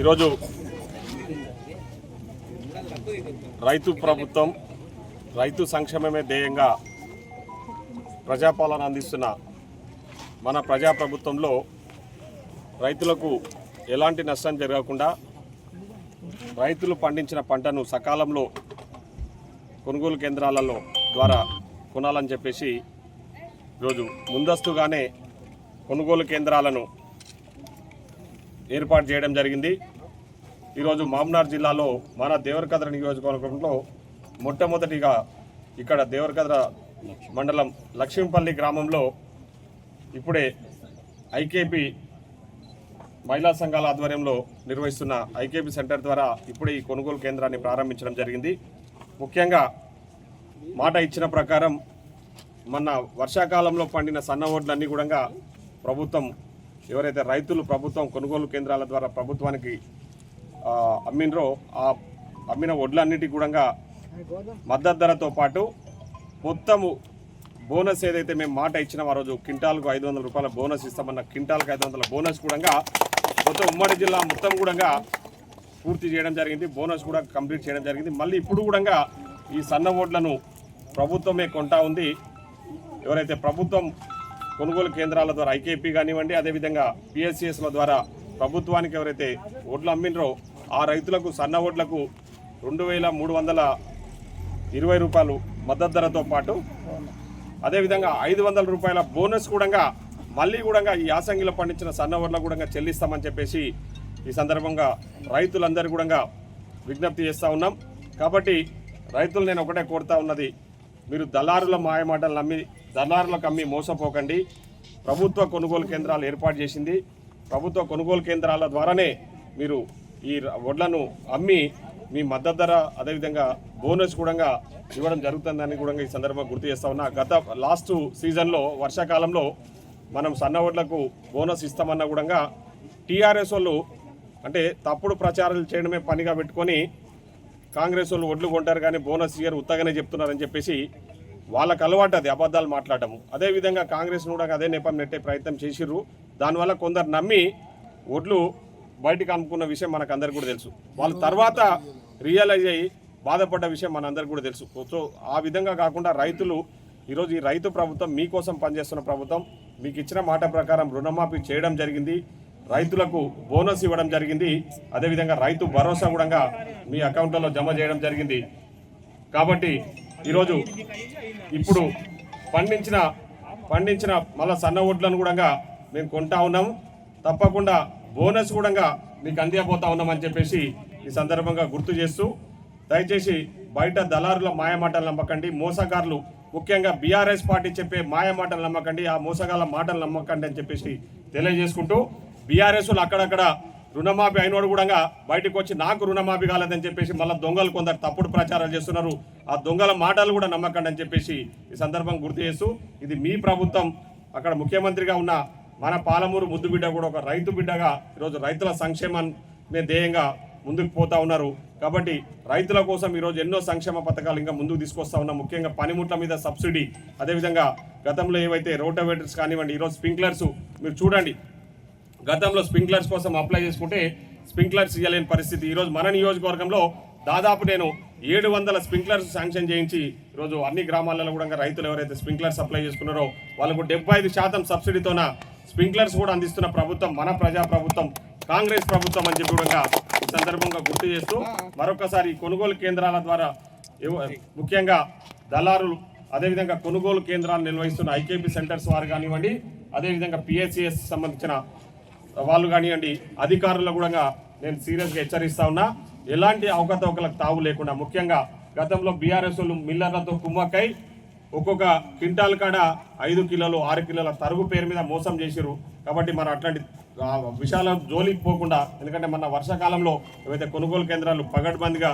ఈరోజు రైతు ప్రభుత్వం రైతు సంక్షేమమే ధ్యేయంగా ప్రజాపాలన అందిస్తున్న మన ప్రజాప్రభుత్వంలో రైతులకు ఎలాంటి నష్టం జరగకుండా రైతులు పండించిన పంటను సకాలంలో కొనుగోలు కేంద్రాలలో ద్వారా కొనాలని చెప్పేసి ఈరోజు ముందస్తుగానే కొనుగోలు కేంద్రాలను ఏర్పాటు చేయడం జరిగింది. ఈరోజు మామ్నార్ జిల్లాలో మన దేవరకద్ర నియోజకవర్గంలో మొట్టమొదటిగా ఇక్కడ దేవరకద్ర మండలం లక్ష్మీపల్లి గ్రామంలో ఇప్పుడే ఐకేపీ మహిళా సంఘాల ఆధ్వర్యంలో నిర్వహిస్తున్న ఐకేపీ సెంటర్ ద్వారా ఇప్పుడే ఈ కొనుగోలు కేంద్రాన్ని ప్రారంభించడం జరిగింది. ముఖ్యంగా మాట ఇచ్చిన ప్రకారం మొన్న వర్షాకాలంలో పండిన సన్న ఓడ్లన్నీ కూడా ప్రభుత్వం ఎవరైతే రైతులు ప్రభుత్వం కొనుగోలు కేంద్రాల ద్వారా ప్రభుత్వానికి అమ్మినరో ఆ అమ్మిన వడ్లన్నిటి కూడా మద్దతు ధరతో పాటు మొత్తము బోనస్ ఏదైతే మేము మాట ఇచ్చినాం ఆ రోజు క్వింటాల్కు ఐదు వందల రూపాయల బోనస్ ఇస్తామన్న క్వింటాల్కి ఐదు వందల బోనస్ కూడా మొత్తం ఉమ్మడి జిల్లా మొత్తం కూడా పూర్తి చేయడం జరిగింది. బోనస్ కూడా కంప్లీట్ చేయడం జరిగింది. మళ్ళీ ఇప్పుడు కూడా ఈ సన్న ఓట్లను ప్రభుత్వమే కొంటా ఉంది. ఎవరైతే ప్రభుత్వం కొనుగోలు కేంద్రాల ద్వారా ఐకేపీ కానివ్వండి అదేవిధంగా పిఎస్సిఎస్ల ద్వారా ప్రభుత్వానికి ఎవరైతే ఓట్లు అమ్మినరో ఆ రైతులకు సన్న ఓట్లకు రెండు వేల మూడు వందల ఇరవై రూపాయలు మద్దతు ధరతో పాటు అదేవిధంగా ఐదు వందల రూపాయల బోనస్ కూడా మళ్ళీ కూడా ఈ యాసంగిలో పండించిన సన్న ఓట్లకు కూడా చెల్లిస్తామని చెప్పేసి ఈ సందర్భంగా రైతులందరూ కూడా విజ్ఞప్తి చేస్తూ ఉన్నాం. కాబట్టి రైతులు నేను ఒకటే కోరుతా ఉన్నది మీరు దళారుల మాయమాటలు నమ్మి దళారులకు అమ్మి మోసపోకండి. ప్రభుత్వ కొనుగోలు కేంద్రాలు ఏర్పాటు చేసింది. ప్రభుత్వ కొనుగోలు కేంద్రాల ద్వారానే మీరు ఈ వడ్లను అమ్మి మీ మద్దతు ధర అదేవిధంగా బోనస్ కూడా ఇవ్వడం జరుగుతుందని కూడా ఈ సందర్భంగా గుర్తు చేస్తా ఉన్నా. గత లాస్ట్ సీజన్లో వర్షాకాలంలో మనం సన్న వడ్లకు బోనస్ ఇస్తామన్నా కూడా టీఆర్ఎస్ వాళ్ళు అంటే తప్పుడు ప్రచారాలు చేయడమే పనిగా పెట్టుకొని కాంగ్రెస్ వాళ్ళు ఒడ్లు కొంటారు కానీ బోనస్ ఇయర్ ఉత్తగానే చెప్తున్నారని చెప్పేసి వాళ్ళకు అలవాటు అది అబద్ధాలు మాట్లాడటము. అదేవిధంగా కాంగ్రెస్ కూడా అదే నెపం నెట్టే ప్రయత్నం చేసిర్రు. దానివల్ల కొందరు నమ్మి ఒడ్లు బయటికి అనుకున్న విషయం మనకు అందరికి కూడా తెలుసు. వాళ్ళ తర్వాత రియలైజ్ అయ్యి బాధపడ్డ విషయం మనందరికి కూడా తెలుసు. సో ఆ విధంగా కాకుండా రైతులు ఈరోజు ఈ రైతు ప్రభుత్వం మీకోసం పనిచేస్తున్న ప్రభుత్వం మీకు ఇచ్చిన మాట ప్రకారం రుణమాఫీ చేయడం జరిగింది. రైతులకు బోనస్ ఇవ్వడం జరిగింది. అదేవిధంగా రైతు భరోసా కూడా మీ అకౌంట్లలో జమ చేయడం జరిగింది. కాబట్టి ఈరోజు ఇప్పుడు పండించిన పండించిన మళ్ళా సన్న వడ్లను కూడా మేము కొంటా ఉన్నాము తప్పకుండా బోనస్ కూడా మీకు అందియబోతా ఉన్నామని చెప్పేసి ఈ సందర్భంగా గుర్తు చేస్తూ దయచేసి బయట దళారుల మాయమాటలు నమ్మకండి. మోసగారులు ముఖ్యంగా బీఆర్ఎస్ పార్టీ చెప్పే మాయమాటలు నమ్మకండి. ఆ మోసగాళ్ళ మాటలు నమ్మకండి అని చెప్పేసి తెలియజేసుకుంటూ బీఆర్ఎస్లు అక్కడక్కడ రుణమాఫీ అయినోడు కూడా బయటకు వచ్చి నాకు రుణమాఫీ కాలేదని చెప్పేసి మళ్ళీ దొంగలు కొందరు తప్పుడు ప్రచారాలు చేస్తున్నారు. ఆ దొంగల మాటలు కూడా నమ్మకండి అని చెప్పేసి ఈ సందర్భం గుర్తు చేస్తూ ఇది మీ ప్రభుత్వం. అక్కడ ముఖ్యమంత్రిగా ఉన్న మన పాలమూరు ముద్దు బిడ్డ కూడా ఒక రైతు బిడ్డగా ఈరోజు రైతుల సంక్షేమాన్ని ధ్యేయంగా ముందుకు పోతా ఉన్నారు. కాబట్టి రైతుల కోసం ఈరోజు ఎన్నో సంక్షేమ పథకాలు ఇంకా ముందుకు తీసుకొస్తా ఉన్నాం. ముఖ్యంగా పనిముట్ల మీద సబ్సిడీ అదేవిధంగా గతంలో ఏవైతే రోటోవేటర్స్ కానివ్వండి ఈరోజు స్ప్రింక్లర్స్ మీరు చూడండి. గతంలో స్ప్రింక్లర్స్ కోసం అప్లై చేసుకుంటే స్ప్రింక్లర్స్ ఇవ్వలేని పరిస్థితి. ఈరోజు మన నియోజకవర్గంలో దాదాపు నేను ఏడు వందల స్ప్రింక్లర్స్ శాంక్షన్ చేయించి ఈరోజు అన్ని గ్రామాలలో కూడా రైతులు ఎవరైతే స్ప్రింక్లర్స్ సప్లై చేసుకున్నారో వాళ్ళకు డెబ్బై ఐదు శాతం సబ్సిడీతోన స్ప్రింక్లర్స్ కూడా అందిస్తున్న ప్రభుత్వం మన ప్రజా ప్రభుత్వం కాంగ్రెస్ ప్రభుత్వం అని చెప్పి కూడా ఈ సందర్భంగా గుర్తు చేస్తూ మరొకసారి కొనుగోలు కేంద్రాల ద్వారా ముఖ్యంగా దళారులు అదేవిధంగా కొనుగోలు కేంద్రాలు నిర్వహిస్తున్న ఐకేపీ సెంటర్స్ వారు కానివ్వండి అదేవిధంగా పిఎస్సిఎస్ సంబంధించిన వాళ్ళు కానివ్వండి అధికారులు కూడా నేను సీరియస్గా హెచ్చరిస్తా ఉన్నా. ఎలాంటి అవకతవకలకు తావు లేకుండా ముఖ్యంగా గతంలో బీఆర్ఎస్ మిల్లర్లతో కుమ్మక్కై ఒక్కొక్క క్వింటాల్ కాడ ఐదు కిలోలు ఆరు కిలోల తరుగు పేరు మీద మోసం చేసిరు కాబట్టి మనం అట్లాంటి విశాల జోలికి పోకుండా ఎందుకంటే మన వర్షాకాలంలో ఏవైతే కొనుగోలు కేంద్రాలు పగడ్బందిగా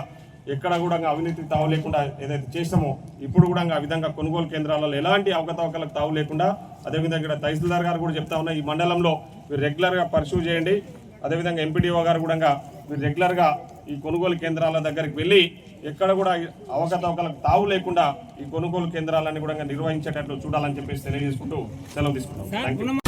ఎక్కడ కూడా అవినీతి తావు లేకుండా ఏదైతే చేసామో ఇప్పుడు కూడా ఆ విధంగా కొనుగోలు కేంద్రాలలో ఎలాంటి అవకతవకలకు తావు లేకుండా అదేవిధంగా ఇక్కడ తహసీల్దార్ గారు కూడా చెప్తా ఉన్నా ఈ మండలంలో మీరు రెగ్యులర్గా పర్సూ చేయండి. అదేవిధంగా ఎంపీడీఓ గారు కూడా మీరు రెగ్యులర్గా ఈ కొనుగోలు కేంద్రాల దగ్గరికి వెళ్ళి ఎక్కడ కూడా అవకతవకలకు తావు లేకుండా ఈ కొనుగోలు కేంద్రాలన్నీ కూడా నిర్వహించేటట్లు చూడాలని చెప్పేసి తెలియజేసుకుంటూ సెలవు తీసుకుంటాం